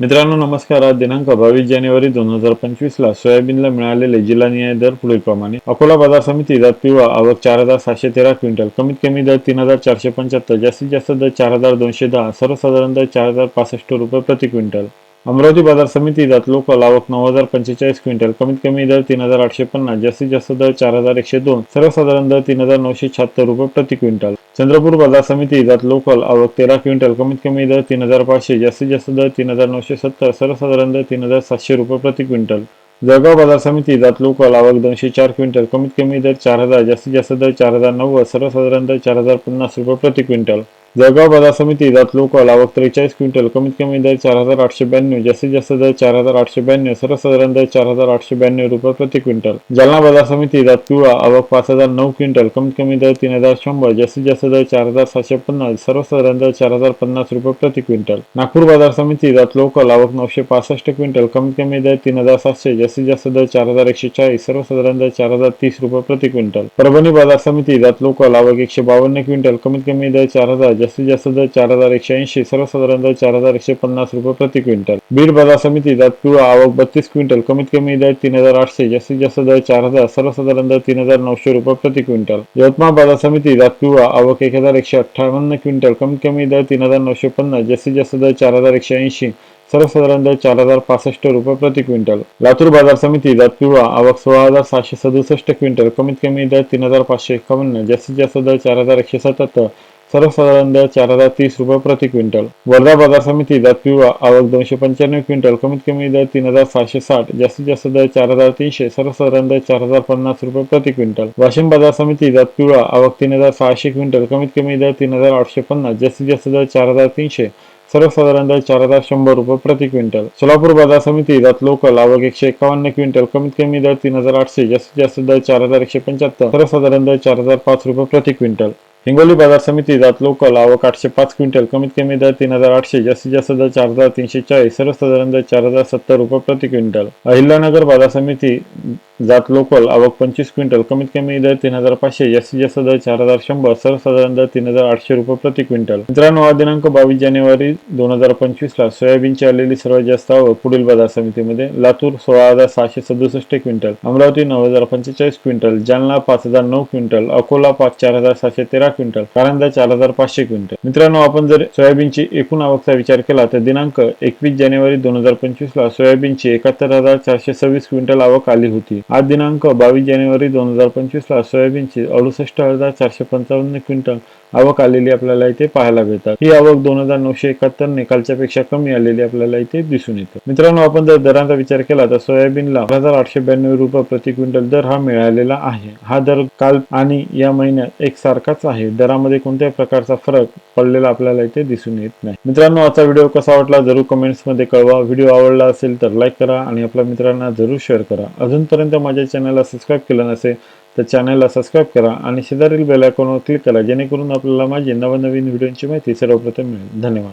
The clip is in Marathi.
मित्रांनो नमस्कार. आज दिनांक बावीस जानेवारी दोन हजार पंचवीस ला सोयाबीनला मिळालेले जिल्हानिहाय दर पुढीलप्रमाणे. अकोला बाजार समिती जात पिवळा आवक चार हजार सातशे तेरा क्विंटल. कमीत कमी दर तीन हजार चारशे पंच्याहत्तर जास्तीत जास्त दर चार हजार दोनशे दहा सर्वसाधारण दर चार हजार पासष्ट रुपये प्रति क्विंटल. अमरावती बाजार समिती जात लोकल आवक नऊ हजार पंचेचाळीस क्विंटल कमीत कमी दर तीन हजार आठशे पन्नास जास्तीत जास्त दर चार हजार एकशे दोन सर्वसाधारण दर तीन हजार नऊशे शहात्तर रुपये प्रति क्विंटल. चंद्रपूर बाजार समिती जात लोकल आवक तेरा क्विंटल कमीत कमी दर तीन हजार पाचशे जास्तीत जास्त दर तीन हजार नऊशे सत्तर सर्वसाधारण दर तीन हजार सातशे रुपये प्रति क्विंटल. जळगाव बाजार समिती जात लोकल आवक दोनशे चार क्विंटल कमीत कमी दर चार हजार जास्तीत जास्त दर चार हजार नव्वद सर्वसाधारण दर चार हजार पन्नास रुपये प्रति क्विंटल. जळगाव बाजार समिती जात कोला व त्रेचाळीस क्विंटल कमीत कमी दर चार हजार आठशे ब्याण्णव जास्तीत जास्त दर चार हजार आठशे ब्याण्णव सर्वसाधारण दर चार हजार आठशे ब्याण्णव रुपये प्रति क्विंटल. जालना बाजार समिती जात पिवळा आवक पाच हजार नऊ क्विंटल कमीत कमी दर तीन हजार शंभर जास्तीत जास्त दर चार हजार सातशे पन्नास सर्वसाधारण दर चार हजार पन्नास रुपये प्रति क्विंटल. नागपूर बाजार समिती जात लोकल आवक नऊशे पासष्ट क्विंटल कमीत कमी दर तीन हजार सातशे जास्तीत जास्त दर चार हजार एकशे चाळीस सर्वसाधारण दर चार हजार तीस रुपये प्रति क्विंटल. परभणी बाजार समिती जात लोकल आवक एकशे बावन्न क्विंटल कमीत कमी दर चार हजार जास्तीत जास्त दर चार हजार एकशे ऐंशी सर्वसाधारण दर चार हजार एकशे पन्नास रुपये प्रति क्विंटल. बीड बाजार समिती जात पिवळा आवक बत्तीस क्विंटल कमीत कमी दर तीन हजार आठशे जास्तीत जास्त दर चार हजार सर्वसाधारण दर तीन हजार नऊशे रुपये प्रति क्विंटल. यवतमाळ बाजार समिती जात पिवळा आवक एक हजार एकशे अठ्ठावन्न क्विंटल कमीत कमी दर तीन हजार नऊशे पन्नास जास्तीत जास्त दर चार हजार एकशे ऐंशी सर्वसाधारण दर चार हजार पासष्ट रुपये प्रति क्विंटल. लातूर बाजार समिती जात पिवळा आवक सोळा हजार सहाशे सदुसष्ट क्विंटल कमीत कमी दर तीन हजार पाचशे एकावन्न जास्तीत जास्त दर चार हजार एकशे सत्याहत्तर सर्वसाधारण दर चार हजार तीस रुपये प्रति क्विंटल. वर्धा बाजार समिती जात पिवळा आवक दोनशे पंच्याण्णव क्विंटल कमीत कमी दर तीन हजार सहाशे साठ जास्तीत जास्त दर चार हजार तीनशे सर्वसाधारण दर चार हजार पन्नास रुपये प्रति क्विंटल. वाशिम बाजार समिती जात पिवळा आवक तीन हजार सहाशे क्विंटल कमीत कमी दर तीन हजार आठशे पन्नास जास्तीत जास्त दर चार हजार तीनशे सर्वसाधारण दर चार हजार शंभर रुपये प्रति क्विंटल. सोलापूर बाजार समिती जात लोकल आवक एकशे एकावन्न क्विंटल कमीत कमी दर तीन हजार आठशे जास्तीत जास्त दर चार हजार एकशे पंच्याहत्तर सर्वसाधारण दर चार हजार पाच रुपये प्रति क्विंटल. हिंगोली बाजार समिती जात लोकल आवक आठशे पाच क्विंटल कमीत कमी दर तीन हजार आठशे जास्तीत जास्त दर चार हजार तीनशे चाळीस सर्वसाधारण दर चार हजार सत्तर रुपये प्रति क्विंटल. अहिल्यानगर बाजार समिती जात लोकल आवक पंचवीस क्विंटल कमीत कमी दर तीन हजार पाचशे जास्तीत जास्त दर चार हजार शंभर सर्वसाधारण दर तीन हजार आठशे रुपये प्रति क्विंटल. मित्रांनो हा दिनांक बावीस जानेवारी दोन हजार पंचवीस ला सोयाबीनची आलेली सर्वात जास्त आवक पुढील बाजार समितीमध्ये लातूर सोळा हजार सहाशे सदुसष्ट क्विंटल अमरावती नऊ हजार पंचेचाळीस क्विंटल जालना पाच हजार नऊ क्विंटल अकोला पाच चार हजार सहाशे तेरा क्विंटल कारंजा चार हजार पाचशे क्विंटल. मित्रांनो आपण जर सोयाबीनची एकूण आवकचा विचार केला तर दिनांक एकवीस जानेवारी दोन हजार पंचवीस ला सोयाबीनची एकाहत्तर हजार चारशे सव्वीस क्विंटल आवक आली होती. आज दिनांक बावीस जानेवारी दोन हजार पंचवीस ला सोयाबीनची अडुसष्ट हजार चारशे पंचावन्न क्विंटल आवक आलेली आपल्याला इथे पाहायला मिळतात. ही आवक दोन हजार नऊशे एकाहत्तर निकालच्या पेक्षा कमी आलेली आपल्याला इथे दिसून येते. मित्रांनो आपण जर दरांचा विचार केला तर सोयाबीनला हजार आठशे ब्याण्णव रुपये प्रति क्विंटल दर हा मिळालेला आहे. हा दर काल आणि या महिन्यात एकसारखाच आहे. दरामध्ये कोणत्याही प्रकारचा फरक पडलेला आपल्याला इथे दिसून येत नाही. मित्रांनो आजचा व्हिडिओ कसा वाटला जरूर कमेंट्समध्ये कळवा. व्हिडिओ आवडला असेल तर लाईक करा आणि आपल्या मित्रांना जरूर शेअर करा. अजूनपर्यंत माझ्या चॅनलला सबस्क्राईब केलं नसेल तर चॅनलला सबस्क्राईब करा आणि शेजारील बेल आयकॉनवर क्लिक करा जेणेकरून आपल्याला माझी नवनवीन व्हिडिओची माहिती सर्वप्रथम मिळेल. धन्यवाद.